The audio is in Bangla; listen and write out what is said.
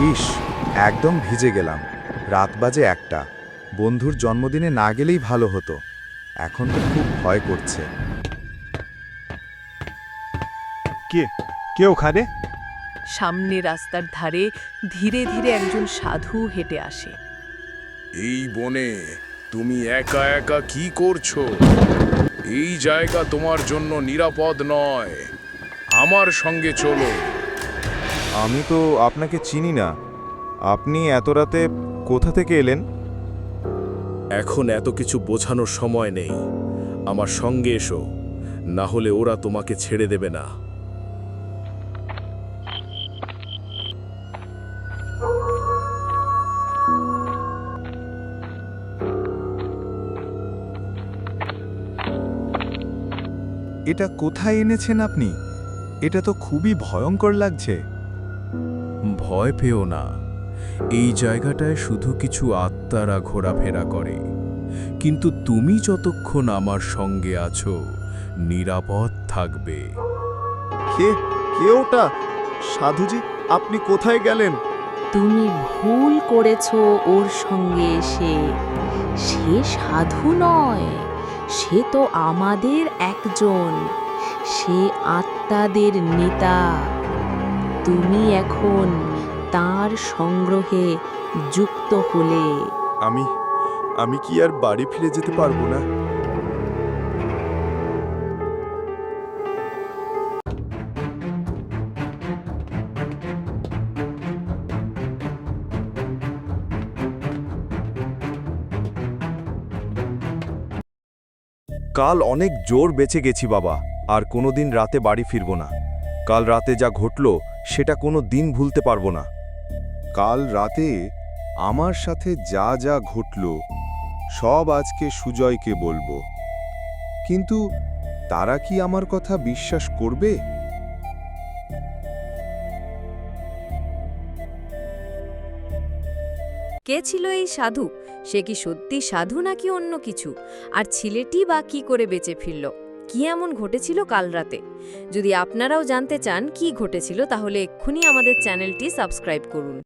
ইস একদম ভিজে গেলাম। রাত বাজে একটা। বন্ধুর জন্মদিনে না গেলেই ভালো হতো। এখন তো খুব ভয় করছে। কে? কে ওখানে? সামনে রাস্তার ধারে ধীরে ধীরে একজন সাধু হেঁটে আসে। এই বনে তুমি একা একা কি করছ? এই জায়গা তোমার জন্য নিরাপদ নয়। আমার সঙ্গে চলো। আমি তো আপনাকে চিনি না। আপনি এত রাতে কোথা থেকে এলেন? এখন এত কিছু বোঝানোর সময় নেই। আমার সঙ্গে এসো। না হলে ওরা তোমাকে ছেড়ে দেবে না। এটা কোথায় এনেছেন আপনি? এটা তো খুবই ভয়ঙ্কর লাগছে। ভয় পেও না। এই জায়গাটায় শুধু কিছু আত্মারা ঘোরাফেরা করে। কিন্তু তুমি যতক্ষণ আমার সঙ্গে আছো নিরাপদ থাকবে। কে? কে ওটা? সাধুজি আপনি কোথায় গেলেন? তুমি ভুল করেছ ওর সঙ্গে এসে। সে সাধু নয় সে তো আমাদের একজন। সে আত্মাদের নেতা। তুমি এখন তার সংগ্রহে যুক্ত হলে। আমি আমি কি আর বাড়ি ফিরে যেতে পারব না? কাল অনেক জোর বেঁচে গেছি বাবা, আর কোনোদিন রাতে বাড়ি ফিরব না। কাল রাতে যা ঘটল সেটা কোনো দিন ভুলতে পারব না। কাল রাতে আমার সাথে যা যা ঘটল, সব আজকে সুজয়কে বলব। কিন্তু তারা কি আমার কথা বিশ্বাস করবে? কে ছিল এই সাধু? সে কি সত্যি সাধু নাকি অন্য কিছু? আর ছেলেটি বা কি করে বেঁচে ফিরল? কি এমন ঘটেছিল কাল রাতে? যদি আপনারাও জানতে চান কি ঘটেছিল, তাহলে এক্ষুনি আমাদের চ্যানেলটি সাবস্ক্রাইব করুন।